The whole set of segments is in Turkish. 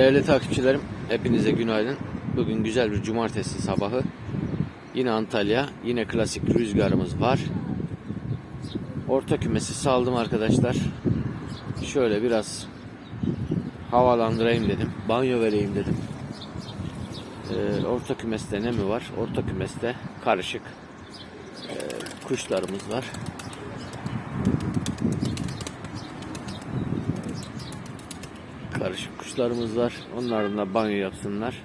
Değerli takipçilerim, hepinize günaydın. Bugün güzel bir cumartesi sabahı. Yine Antalya, yine klasik rüzgarımız var. Orta kümesi saldım arkadaşlar. Şöyle biraz havalandırayım dedim. Banyo vereyim dedim. Ee, orta kümeste ne mi var? Orta kümeste karışık ee, kuşlarımız var. Karışık kuşlarımız var. Onların da banyo yapsınlar.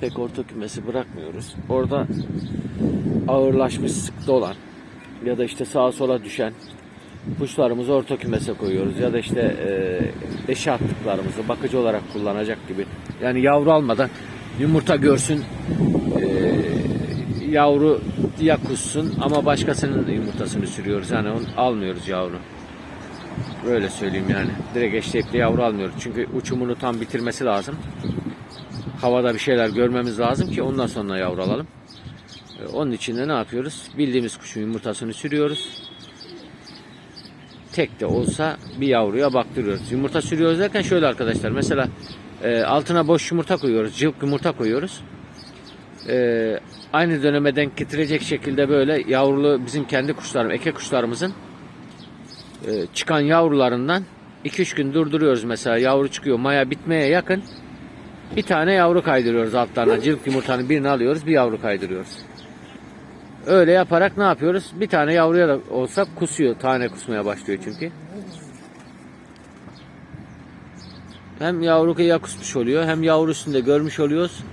Pek orta kümesi bırakmıyoruz. Orada ağırlaşmış sıkta olan ya da işte sağa sola düşen kuşlarımızı orta kümese koyuyoruz. Ya da işte e, eşe attıklarımızı bakıcı olarak kullanacak gibi. Yani yavru almadan yumurta görsün e, yavru ya kussun ama başkasının yumurtasını sürüyoruz. Yani onu almıyoruz yavru. Böyle söyleyeyim yani. Direkt eşleyip yavru almıyoruz. Çünkü uçumunu tam bitirmesi lazım. Havada bir şeyler görmemiz lazım ki ondan sonra yavru alalım. Ee, Onun için de ne yapıyoruz? Bildiğimiz kuşun yumurtasını sürüyoruz. Tek de olsa bir yavruya baktırıyoruz. Yumurta sürüyoruz derken şöyle arkadaşlar. Mesela e, altına boş yumurta koyuyoruz. Cıvık yumurta koyuyoruz. E, aynı döneme denk getirecek şekilde böyle yavrulu bizim kendi kuşlarım, eke kuşlarımızın e, çıkan yavrularından 2-3 gün durduruyoruz mesela. Yavru çıkıyor maya bitmeye yakın. Bir tane yavru kaydırıyoruz altlarına. Cılk yumurtanın birini alıyoruz bir yavru kaydırıyoruz. Öyle yaparak ne yapıyoruz? Bir tane yavruya da olsa kusuyor tane kusmaya başlıyor çünkü. Hem yavru kıyıya kusmuş oluyor hem yavru üstünde görmüş oluyoruz.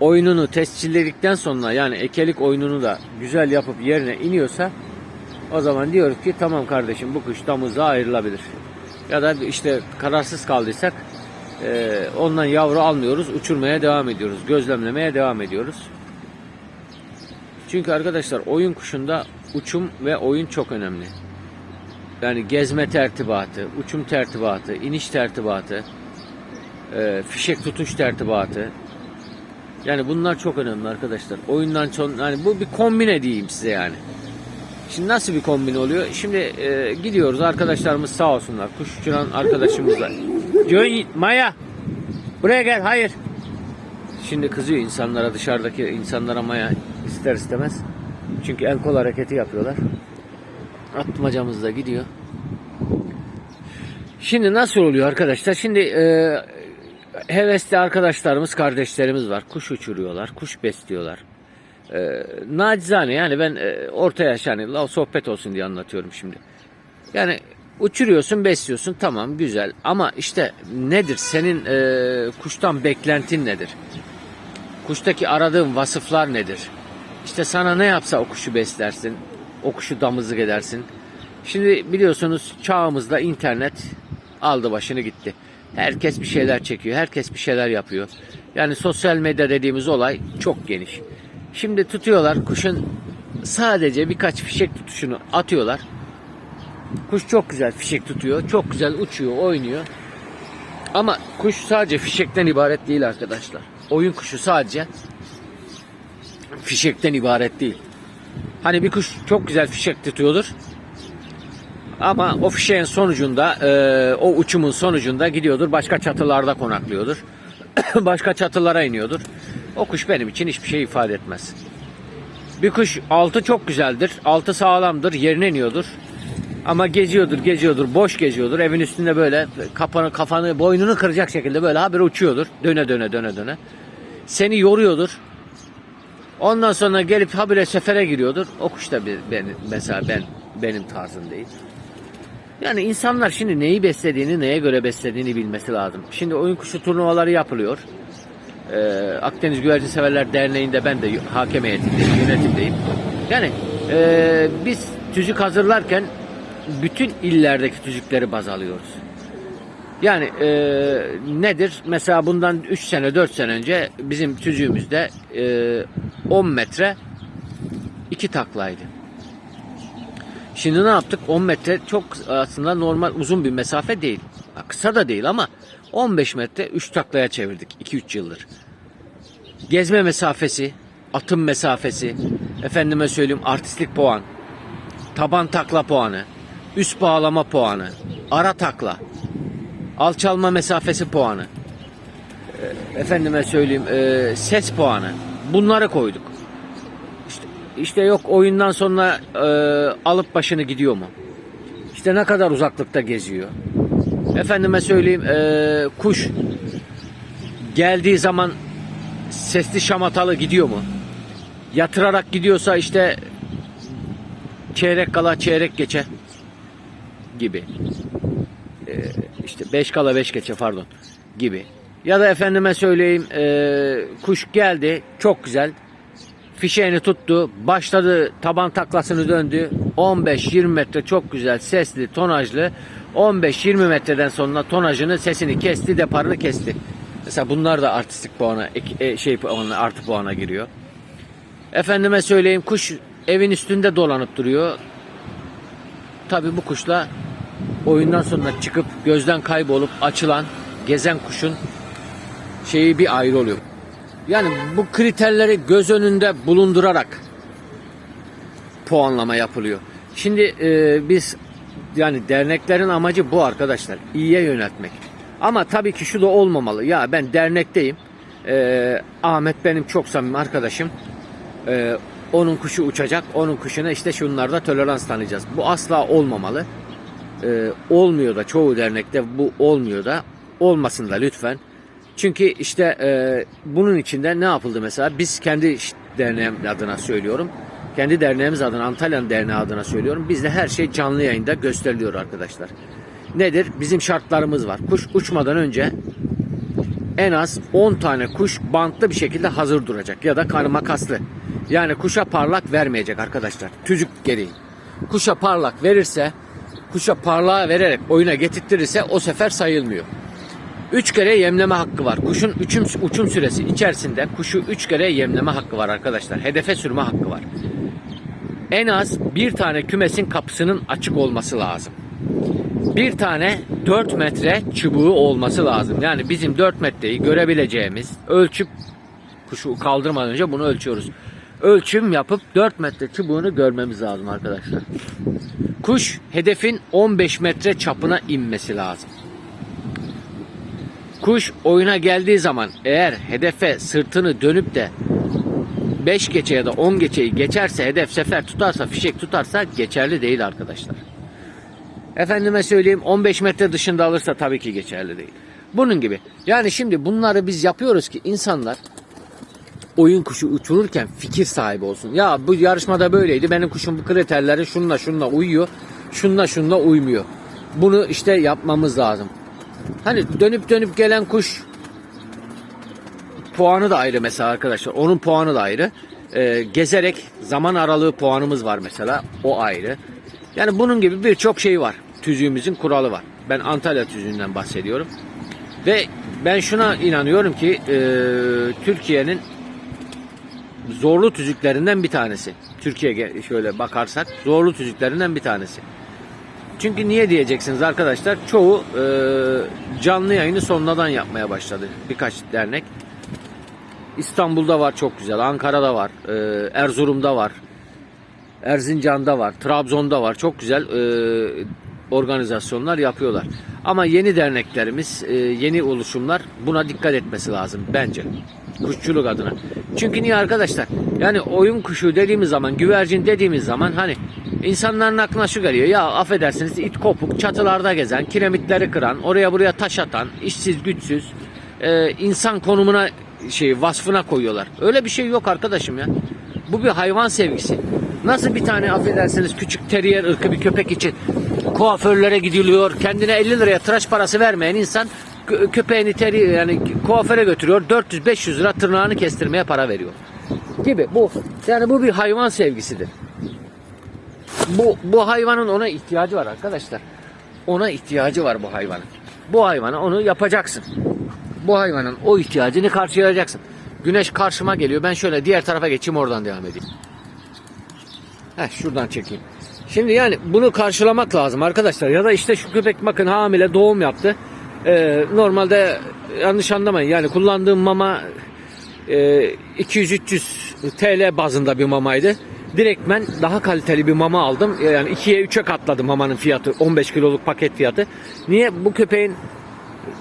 Oyununu tescilledikten sonra yani ekelik oyununu da güzel yapıp yerine iniyorsa o zaman diyoruz ki tamam kardeşim bu kuş damızda ayrılabilir. Ya da işte kararsız kaldıysak e, ondan yavru almıyoruz. Uçurmaya devam ediyoruz. Gözlemlemeye devam ediyoruz. Çünkü arkadaşlar oyun kuşunda uçum ve oyun çok önemli. Yani gezme tertibatı, uçum tertibatı, iniş tertibatı, e, fişek tutuş tertibatı. Yani bunlar çok önemli arkadaşlar. Oyundan çok, yani bu bir kombine diyeyim size yani. Şimdi nasıl bir kombin oluyor? Şimdi e, gidiyoruz arkadaşlarımız sağ olsunlar. Kuş uçuran arkadaşımızla. Joy Maya buraya gel hayır. Şimdi kızıyor insanlara dışarıdaki insanlara Maya ister istemez. Çünkü el kol hareketi yapıyorlar. Atmacamız da gidiyor. Şimdi nasıl oluyor arkadaşlar? Şimdi e, hevesli arkadaşlarımız, kardeşlerimiz var. Kuş uçuruyorlar, kuş besliyorlar. E, nacizane yani ben e, orta yaş yani la sohbet olsun diye anlatıyorum şimdi. Yani uçuruyorsun, besliyorsun tamam güzel ama işte nedir senin e, kuştan beklentin nedir? Kuştaki aradığın vasıflar nedir? İşte sana ne yapsa o kuşu beslersin, o kuşu damızlık edersin. Şimdi biliyorsunuz çağımızda internet aldı başını gitti. Herkes bir şeyler çekiyor, herkes bir şeyler yapıyor. Yani sosyal medya dediğimiz olay çok geniş. Şimdi tutuyorlar kuşun sadece birkaç fişek tutuşunu atıyorlar. Kuş çok güzel fişek tutuyor. Çok güzel uçuyor, oynuyor. Ama kuş sadece fişekten ibaret değil arkadaşlar. Oyun kuşu sadece fişekten ibaret değil. Hani bir kuş çok güzel fişek tutuyordur. Ama o fişeğin sonucunda, e, o uçumun sonucunda gidiyordur başka çatılarda konaklıyordur. başka çatılara iniyordur. O kuş benim için hiçbir şey ifade etmez. Bir kuş altı çok güzeldir. Altı sağlamdır. Yerine iniyordur. Ama geziyordur, geziyordur, boş geziyordur. Evin üstünde böyle kafanı, kafanı, boynunu kıracak şekilde böyle habire uçuyordur. Döne döne döne döne. Seni yoruyordur. Ondan sonra gelip habire sefere giriyordur. O kuş da bir, ben, mesela ben benim tarzım değil. Yani insanlar şimdi neyi beslediğini, neye göre beslediğini bilmesi lazım. Şimdi oyun kuşu turnuvaları yapılıyor. Ee, Akdeniz Güvercin Severler Derneği'nde ben de hakem heyetindeyim, yönetimdeyim. Yani e, biz tüzük hazırlarken bütün illerdeki tüzükleri baz alıyoruz. Yani e, nedir? Mesela bundan 3 sene 4 sene önce bizim tüzüğümüzde e, 10 metre 2 taklaydı. Şimdi ne yaptık? 10 metre çok aslında normal uzun bir mesafe değil. Kısa da değil ama 15 metre 3 taklaya çevirdik 2-3 yıldır. Gezme mesafesi, atım mesafesi, efendime söyleyeyim artistlik puan, taban takla puanı, üst bağlama puanı, ara takla. Alçalma mesafesi puanı. Efendime söyleyeyim e, ses puanı. Bunları koyduk. İşte, işte yok oyundan sonra e, alıp başını gidiyor mu? İşte ne kadar uzaklıkta geziyor. Efendime söyleyeyim e, kuş geldiği zaman sesli şamatalı gidiyor mu? Yatırarak gidiyorsa işte çeyrek kala çeyrek geçe gibi. Ee, işte 5 kala 5 geçe pardon gibi. Ya da efendime söyleyeyim ee, kuş geldi çok güzel fişeğini tuttu başladı taban taklasını döndü 15-20 metre çok güzel sesli tonajlı 15-20 metreden sonra tonajını sesini kesti deparını kesti. Mesela bunlar da artistik puana e, şey puanına artı puana giriyor. Efendime söyleyeyim kuş evin üstünde dolanıp duruyor. Tabi bu kuşla oyundan sonra çıkıp gözden kaybolup açılan gezen kuşun şeyi bir ayrı oluyor. Yani bu kriterleri göz önünde bulundurarak puanlama yapılıyor. Şimdi e, biz yani derneklerin amacı bu arkadaşlar. iyiye yöneltmek. Ama tabii ki şu da olmamalı. Ya ben dernekteyim. E, Ahmet benim çok samimi arkadaşım. E, onun kuşu uçacak. Onun kuşuna işte şunlarda tolerans tanıyacağız. Bu asla olmamalı. E, olmuyor da çoğu dernekte bu olmuyor da olmasın da lütfen. Çünkü işte e, bunun içinde ne yapıldı mesela? Biz kendi derneğim adına söylüyorum. Kendi derneğimiz adına, Antalya'nın derneği adına söylüyorum. Bizde her şey canlı yayında gösteriliyor arkadaşlar. Nedir? Bizim şartlarımız var. Kuş uçmadan önce en az 10 tane kuş bantlı bir şekilde hazır duracak ya da kanı makaslı. Yani kuşa parlak vermeyecek arkadaşlar. Tüzük gereği. Kuşa parlak verirse, kuşa parlağa vererek oyuna getirtirirse o sefer sayılmıyor. 3 kere yemleme hakkı var. Kuşun uçum, uçum süresi içerisinde kuşu 3 kere yemleme hakkı var arkadaşlar. Hedefe sürme hakkı var. En az bir tane kümesin kapısının açık olması lazım. Bir tane 4 metre çubuğu olması lazım. Yani bizim 4 metreyi görebileceğimiz ölçüp kuşu kaldırmadan önce bunu ölçüyoruz. Ölçüm yapıp 4 metre çubuğunu görmemiz lazım arkadaşlar. Kuş hedefin 15 metre çapına inmesi lazım. Kuş oyuna geldiği zaman eğer hedefe sırtını dönüp de 5 geçe ya da 10 geçeyi geçerse hedef sefer tutarsa fişek tutarsa geçerli değil arkadaşlar. Efendime söyleyeyim 15 metre dışında alırsa tabii ki geçerli değil. Bunun gibi. Yani şimdi bunları biz yapıyoruz ki insanlar oyun kuşu uçururken fikir sahibi olsun. Ya bu yarışmada böyleydi. Benim kuşum bu kriterleri şunla şunla uyuyor. Şunla şunla uymuyor. Bunu işte yapmamız lazım. Hani dönüp dönüp gelen kuş puanı da ayrı mesela arkadaşlar. Onun puanı da ayrı. Ee, gezerek zaman aralığı puanımız var mesela. O ayrı. Yani bunun gibi birçok şey var. Tüzüğümüzün kuralı var. Ben Antalya tüzüğünden bahsediyorum. Ve ben şuna inanıyorum ki e, Türkiye'nin zorlu tüzüklerinden bir tanesi. Türkiye şöyle bakarsak zorlu tüzüklerinden bir tanesi. Çünkü niye diyeceksiniz arkadaşlar? Çoğu e, canlı yayını sonradan yapmaya başladı. Birkaç dernek. İstanbul'da var çok güzel. Ankara'da var. e, Erzurum'da var. Erzincan'da var. Trabzon'da var. Çok güzel e, organizasyonlar yapıyorlar. Ama yeni derneklerimiz, e, yeni oluşumlar buna dikkat etmesi lazım bence. Kuşçuluk adına. Çünkü niye arkadaşlar? Yani oyun kuşu dediğimiz zaman, güvercin dediğimiz zaman hani insanların aklına şu geliyor. Ya affedersiniz it kopuk, çatılarda gezen, kiremitleri kıran, oraya buraya taş atan, işsiz güçsüz, e, insan konumuna şey vasfına koyuyorlar. Öyle bir şey yok arkadaşım ya. Bu bir hayvan sevgisi. Nasıl bir tane affedersiniz küçük terrier ırkı bir köpek için kuaförlere gidiliyor. Kendine 50 liraya tıraş parası vermeyen insan kö- köpeğini teri yani kuaföre götürüyor. 400-500 lira tırnağını kestirmeye para veriyor. Gibi bu yani bu bir hayvan sevgisidir. Bu bu hayvanın ona ihtiyacı var arkadaşlar. Ona ihtiyacı var bu hayvanın. Bu hayvana onu yapacaksın. Bu hayvanın o ihtiyacını karşılayacaksın. Güneş karşıma geliyor. Ben şöyle diğer tarafa geçeyim oradan devam edeyim. Heh, şuradan çekeyim. Şimdi yani bunu karşılamak lazım arkadaşlar. Ya da işte şu köpek bakın hamile doğum yaptı. Ee, normalde yanlış anlamayın. Yani kullandığım mama e, 200-300 TL bazında bir mamaydı. Direktmen daha kaliteli bir mama aldım. Yani 2'ye 3'e katladım mamanın fiyatı. 15 kiloluk paket fiyatı. Niye? Bu köpeğin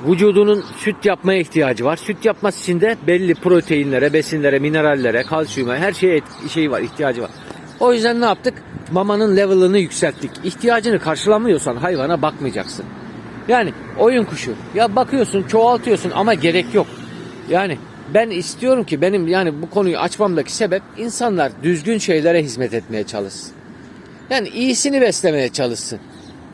vücudunun süt yapmaya ihtiyacı var. Süt yapması için de belli proteinlere, besinlere, minerallere, kalsiyuma her şeye şey var, ihtiyacı var. O yüzden ne yaptık? Mamanın level'ını yükselttik. İhtiyacını karşılamıyorsan hayvana bakmayacaksın. Yani oyun kuşu. Ya bakıyorsun, çoğaltıyorsun ama gerek yok. Yani ben istiyorum ki benim yani bu konuyu açmamdaki sebep insanlar düzgün şeylere hizmet etmeye çalışsın. Yani iyisini beslemeye çalışsın.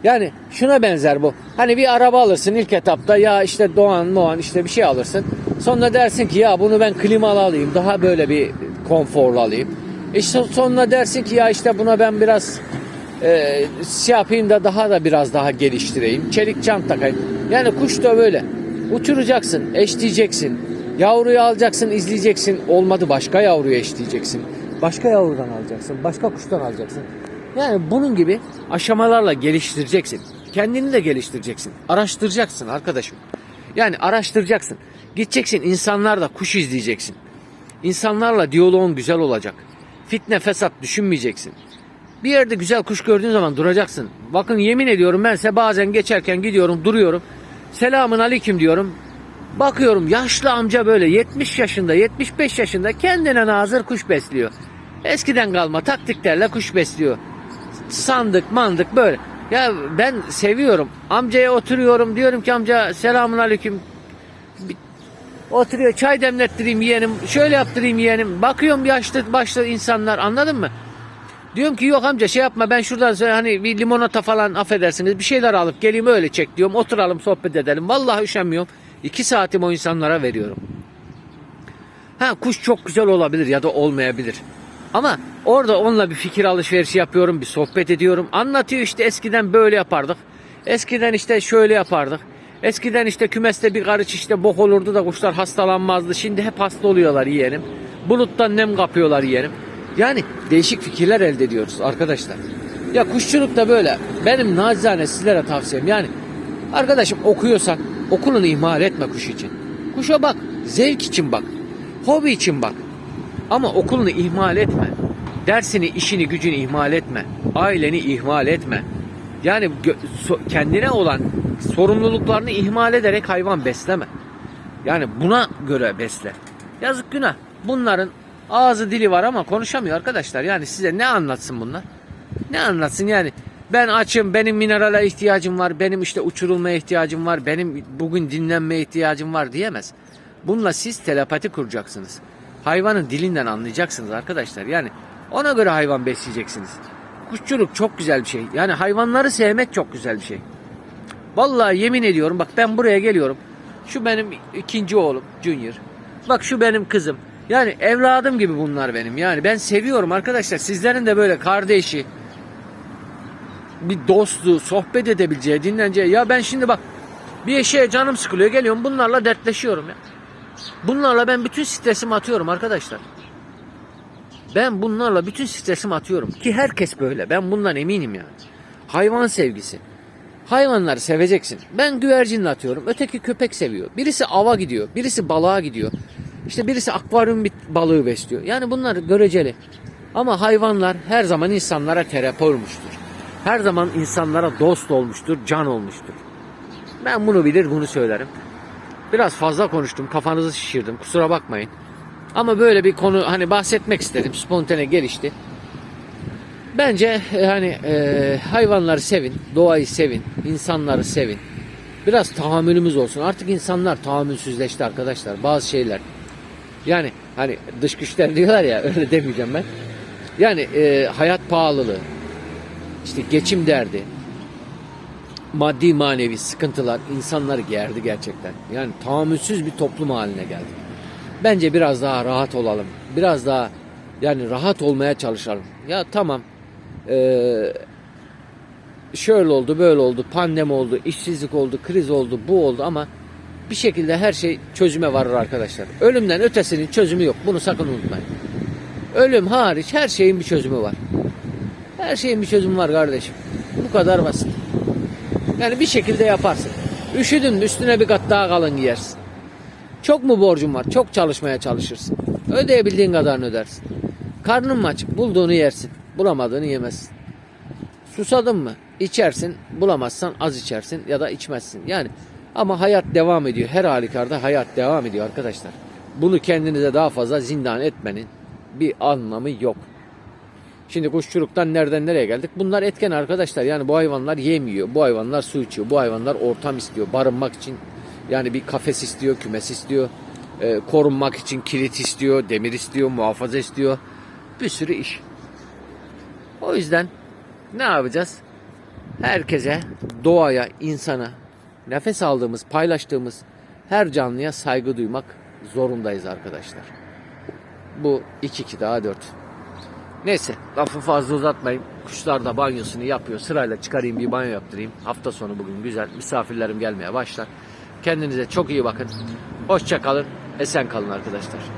Yani şuna benzer bu. Hani bir araba alırsın ilk etapta ya işte Doğan Moğan işte bir şey alırsın. Sonra dersin ki ya bunu ben klimalı alayım. Daha böyle bir konforlu alayım. İşte sonra dersin ki ya işte buna ben biraz e, şey yapayım da daha da biraz daha geliştireyim. Çelik çant takayım. Yani kuş da böyle. Uçuracaksın, eşleyeceksin. Yavruyu alacaksın, izleyeceksin. Olmadı başka yavruyu eşleyeceksin. Başka yavrudan alacaksın. Başka kuştan alacaksın. Yani bunun gibi aşamalarla geliştireceksin. Kendini de geliştireceksin. Araştıracaksın arkadaşım. Yani araştıracaksın. Gideceksin insanlarla kuş izleyeceksin. İnsanlarla diyaloğun güzel olacak. Fitne fesat düşünmeyeceksin. Bir yerde güzel kuş gördüğün zaman duracaksın. Bakın yemin ediyorum ben size bazen geçerken gidiyorum duruyorum. Selamun aleyküm diyorum. Bakıyorum yaşlı amca böyle 70 yaşında 75 yaşında kendine nazır kuş besliyor. Eskiden kalma taktiklerle kuş besliyor. Sandık mandık böyle. Ya ben seviyorum. Amcaya oturuyorum diyorum ki amca selamun aleyküm. Oturuyor çay demlettireyim yeğenim. Şöyle yaptırayım yeğenim. Bakıyorum yaşlı başlı insanlar anladın mı? Diyorum ki yok amca şey yapma ben şuradan sonra hani bir limonata falan affedersiniz bir şeyler alıp geleyim öyle çek diyorum. Oturalım sohbet edelim. Vallahi üşenmiyorum. İki saatimi o insanlara veriyorum. Ha kuş çok güzel olabilir ya da olmayabilir. Ama orada onunla bir fikir alışverişi yapıyorum, bir sohbet ediyorum. Anlatıyor işte eskiden böyle yapardık. Eskiden işte şöyle yapardık. Eskiden işte kümeste bir karış işte bok olurdu da kuşlar hastalanmazdı. Şimdi hep hasta oluyorlar yeğenim. Buluttan nem kapıyorlar yeğenim. Yani değişik fikirler elde ediyoruz arkadaşlar. Ya kuşçuluk da böyle. Benim nacizane sizlere tavsiyem yani arkadaşım okuyorsan okulunu ihmal etme kuş için. Kuşa bak, zevk için bak, hobi için bak. Ama okulunu ihmal etme. Dersini, işini, gücünü ihmal etme. Aileni ihmal etme. Yani kendine olan sorumluluklarını ihmal ederek hayvan besleme. Yani buna göre besle. Yazık günah. Bunların ağzı dili var ama konuşamıyor arkadaşlar. Yani size ne anlatsın bunlar? Ne anlatsın yani? Ben açım, benim minerale ihtiyacım var, benim işte uçurulmaya ihtiyacım var, benim bugün dinlenmeye ihtiyacım var diyemez. Bununla siz telepati kuracaksınız. Hayvanın dilinden anlayacaksınız arkadaşlar. Yani ona göre hayvan besleyeceksiniz. Kuşçuluk çok güzel bir şey. Yani hayvanları sevmek çok güzel bir şey. Vallahi yemin ediyorum bak ben buraya geliyorum. Şu benim ikinci oğlum Junior. Bak şu benim kızım. Yani evladım gibi bunlar benim. Yani ben seviyorum arkadaşlar. Sizlerin de böyle kardeşi, bir dostu, sohbet edebileceği, dinleneceği. Ya ben şimdi bak bir şeye canım sıkılıyor geliyorum bunlarla dertleşiyorum ya. Bunlarla ben bütün stresimi atıyorum arkadaşlar. Ben bunlarla bütün stresimi atıyorum. Ki herkes böyle. Ben bundan eminim yani. Hayvan sevgisi. Hayvanları seveceksin. Ben güvercinle atıyorum. Öteki köpek seviyor. Birisi ava gidiyor. Birisi balığa gidiyor. İşte birisi akvaryum bit balığı besliyor. Yani bunlar göreceli. Ama hayvanlar her zaman insanlara terapi olmuştur. Her zaman insanlara dost olmuştur, can olmuştur. Ben bunu bilir, bunu söylerim. Biraz fazla konuştum, kafanızı şişirdim. Kusura bakmayın. Ama böyle bir konu hani bahsetmek istedim. Spontane gelişti. Bence e, hani e, hayvanları sevin, doğayı sevin, insanları sevin. Biraz tahammülümüz olsun. Artık insanlar tahammülsüzleşti arkadaşlar. Bazı şeyler. Yani hani dış güçler diyorlar ya öyle demeyeceğim ben. Yani e, hayat pahalılığı, işte geçim derdi, maddi manevi sıkıntılar insanları gerdi gerçekten. Yani tahammülsüz bir toplum haline geldi. Bence biraz daha rahat olalım. Biraz daha yani rahat olmaya çalışalım. Ya tamam ee, şöyle oldu böyle oldu pandemi oldu işsizlik oldu kriz oldu bu oldu ama bir şekilde her şey çözüme varır arkadaşlar. Ölümden ötesinin çözümü yok. Bunu sakın unutmayın. Ölüm hariç her şeyin bir çözümü var. Her şeyin bir çözümü var kardeşim. Bu kadar basit. Yani bir şekilde yaparsın. Üşüdün üstüne bir kat daha kalın giyersin. Çok mu borcun var? Çok çalışmaya çalışırsın. Ödeyebildiğin kadarını ödersin. Karnın mı aç? Bulduğunu yersin. Bulamadığını yemezsin. Susadın mı? İçersin. Bulamazsan az içersin ya da içmezsin. Yani Ama hayat devam ediyor. Her halükarda hayat devam ediyor arkadaşlar. Bunu kendinize daha fazla zindan etmenin bir anlamı yok. Şimdi kuşçuluktan nereden nereye geldik? Bunlar etken arkadaşlar. Yani bu hayvanlar yem yiyor. Bu hayvanlar su içiyor. Bu hayvanlar ortam istiyor. Barınmak için yani bir kafes istiyor, kümes istiyor. Ee, korunmak için kilit istiyor, demir istiyor, muhafaza istiyor. Bir sürü iş. O yüzden ne yapacağız? Herkese, doğaya, insana, nefes aldığımız, paylaştığımız her canlıya saygı duymak zorundayız arkadaşlar. Bu 2-2 daha 4. Neyse lafı fazla uzatmayayım. Kuşlar da banyosunu yapıyor. Sırayla çıkarayım bir banyo yaptırayım. Hafta sonu bugün güzel. Misafirlerim gelmeye başlar. Kendinize çok iyi bakın. Hoşça kalın. Esen kalın arkadaşlar.